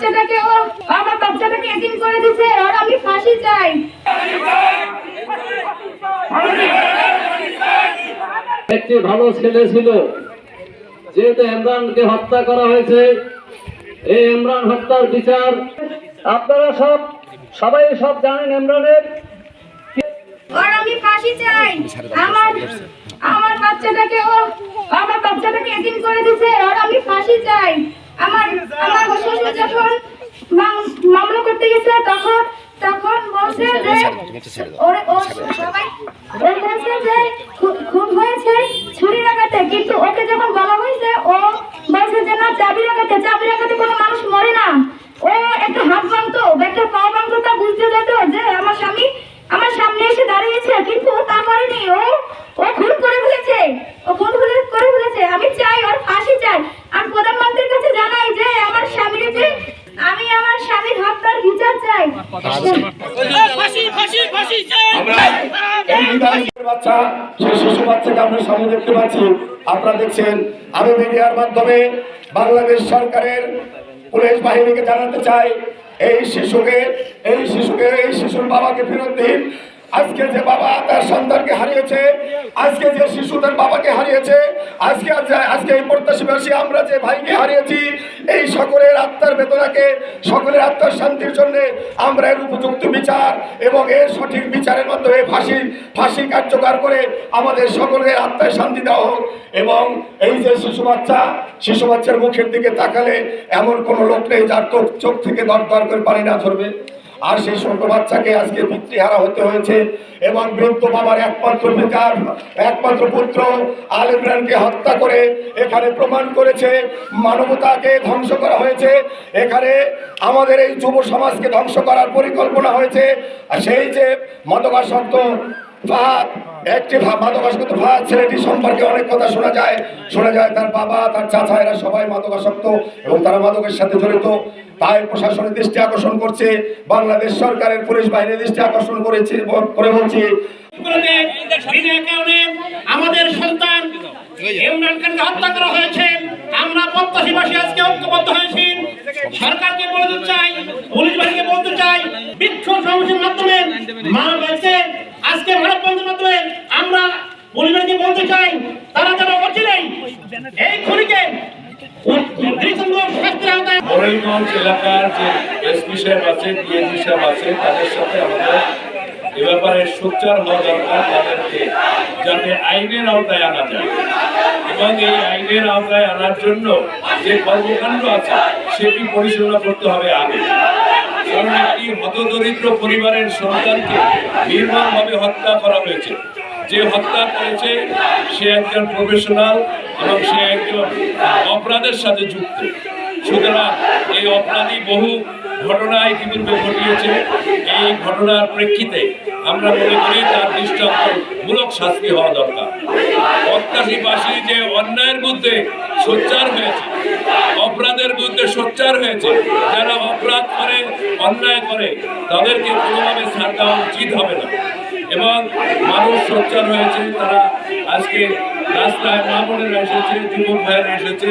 বাচ্চাটাকে ও আমার বাচ্চাটাকে এদিন করে দিছে আর আমি ফাঁসি চাই। একটি ভালো ছেলে ছিল যেহেতু ইমরানকে হত্যা করা হয়েছে এই ইমরান হত্যার বিচার আপনারা সব সবাই সব জানেন ইমরানের। আর আমি ফাঁসি চাই। আমার আমার বাচ্চাটাকে ও আমার বাচ্চাটাকে এদিন করে দিছে আর আমি ফাঁসি চাই আমার আমার শ্বশুর যখন মাম- মামলা করতে গেছে তখন তখন বলছে যে সবাই বলছে যে খুন হয়েছে ছুরি লাগাতে কিন্তু ওকে যখন বলা হয়েছে ও বলছে যে না চাবি লাগাতে চাবি লাগাতে কোনো মানুষ মরে না ও একটা হাত ভাঙতো একটা পা ভাঙতো তা বুঝতে যেত যে আমার স্বামী আমার সামনে এসে দাঁড়িয়েছে কিন্তু ও তা করেনি ও ও খুন করে ফেলেছে ও খুন করে করে ফেলেছে আমি চাই ওর ফাঁসি চাই আমি প্রধানমন্ত্রীর কাছে জানাই যে আমার স্বামীর যে আমি আমার স্বামীর হত্যার বিচার চাই এই বিধায়কের শিশু বাচ্চাকে আমরা সামনে দেখতে পাচ্ছি আপনারা দেখছেন আমি মিডিয়ার মাধ্যমে বাংলাদেশ সরকারের পুলিশ বাহিনীকে জানাতে চাই এই শিশুকে এই শিশুকে, এই শিশুর বাবাকে ফেরত দিন। আজকে যে বাবা তার সন্তানকে হারিয়েছে, আজকে যে শিশু তার বাবাকে হারিয়েছে, আজকে আজকে এই প্রত্যাশীবাসী আমরা যে ভাইকে হারিয়েছি, এই সকলের আত্মার বেদনাকে, সকলের আত্মার শান্তির জন্য আমরা এর উপযুক্ত বিচার এবং এর সঠিক বিচারের মাধ্যমে ফাঁসি ফাঁসি কার্যকর করে আমাদের সকলের আত্মায় শান্তি দেওয়া হোক এবং এই যে শিশু বাচ্চা, শিশু বাচ্চার মুখের দিকে তাকালে এমন কোনো লোক নেই যার চোখ চোখ থেকে দর দর করে পানি না ধরবে আর সেই ছোট বাচ্চাকে আজকে পিতৃহারা হতে হয়েছে। এবং বৃদ্ধ বাবার একমাত্র পিতার একমাত্র পুত্র আল ইমরানকে হত্যা করে এখানে প্রমাণ করেছে, মানবতাকে ধ্বংস করা হয়েছে। এখানে আমাদের এই যুব সমাজকে ধ্বংস করার পরিকল্পনা হয়েছে। আর সেই যে মাদকাসক্ত অনেক কথা শোনা যায়। শোনা যায় তার বাবা, তার চাচা সবাই মাদকাসক্ত এবং তারা মাদকের সাথে প্রশাসনের দৃষ্টি আকর্ষণ করছে। বাংলাদেশ সরকারের পুলিশ বাহিনীর দৃষ্টি আকর্ষণ করেছে করে বলছি। আমাদের সন্তান ইমরান করা হয়েছে। আমরা প্রত্যাশীবাসী, আজকে ঐক্যবদ্ধ হয়েছি। সরকারকে বলতে চাই, পুলিশ বাহিনীকে বলতে চাই, বিক্ষোভ সমাবেশের মাধ্যমে মানব হয়েছে আজকে মানব বন্ধের মাধ্যমে আমরা বাহিনীকে বলতে চাই? তারা যারা অচিরেই এই খুনিকে মোরেলগঞ্জ এলাকার যে সাহেব আছে সাহেব আছে, তাদের সাথে আমাদের এ ব্যাপারে সোচ্চার হওয়া দরকার তাদেরকে, যাতে আইনের আওতায় আনা যায়। এবং এই আইনের আওতায় আনার জন্য যে কর্মকাণ্ড আছে, সেটি পরিচালনা করতে হবে আগে। কারণ একটি হতদরিদ্র পরিবারের সন্তানকে নির্মমভাবে হত্যা করা হয়েছে। যে হত্যা করেছে, সে একজন প্রফেশনাল এবং সে একজন অপরাধের সাথে যুক্ত। সুতরাং এই অপরাধী বহু ঘটনা ইতিপূর্বে ঘটিয়েছে। এই ঘটনার প্রেক্ষিতে আমরা মনে করি তার দৃষ্টান্তমূলক শাস্তি হওয়া দরকার। প্রত্যাশীবাসী যে অন্যায়ের মধ্যে সোচ্চার হয়েছে বিরুদ্ধে সোচ্চার হয়েছে, যারা অপরাধ করে, অন্যায় করে, তাদেরকে কোনোভাবে ছাড় দেওয়া উচিত হবে না। এবং মানুষ সোচ্চার হয়েছে, তারা আজকে রাস্তায় মা বোনেরা এসেছে, যুবক ভাইয়েরা এসেছে